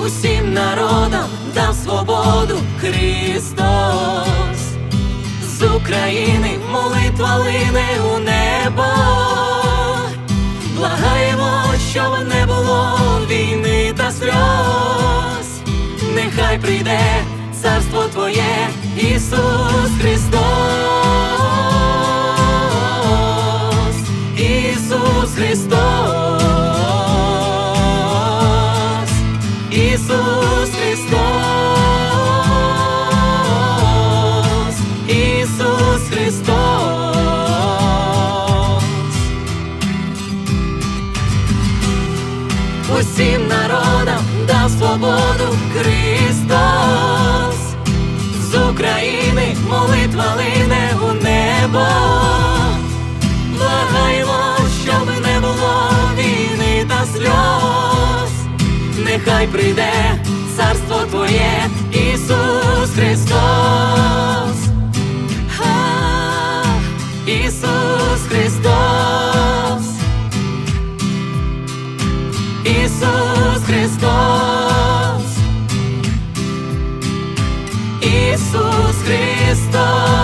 усім народам дав свободу Христос. З України молитва лине у небо. Благаємо, щоб не було війни та сльоз. Нехай прийде царство Твоє, Ісус Христос. Ісус Христос. Ісус Христос. Усім народам дав свободу Христос. З України молитва Нехай прийде царство Твоє, Ісус Христос. Ха, Ісус Христос. Ісус Христос. Ісус Христос.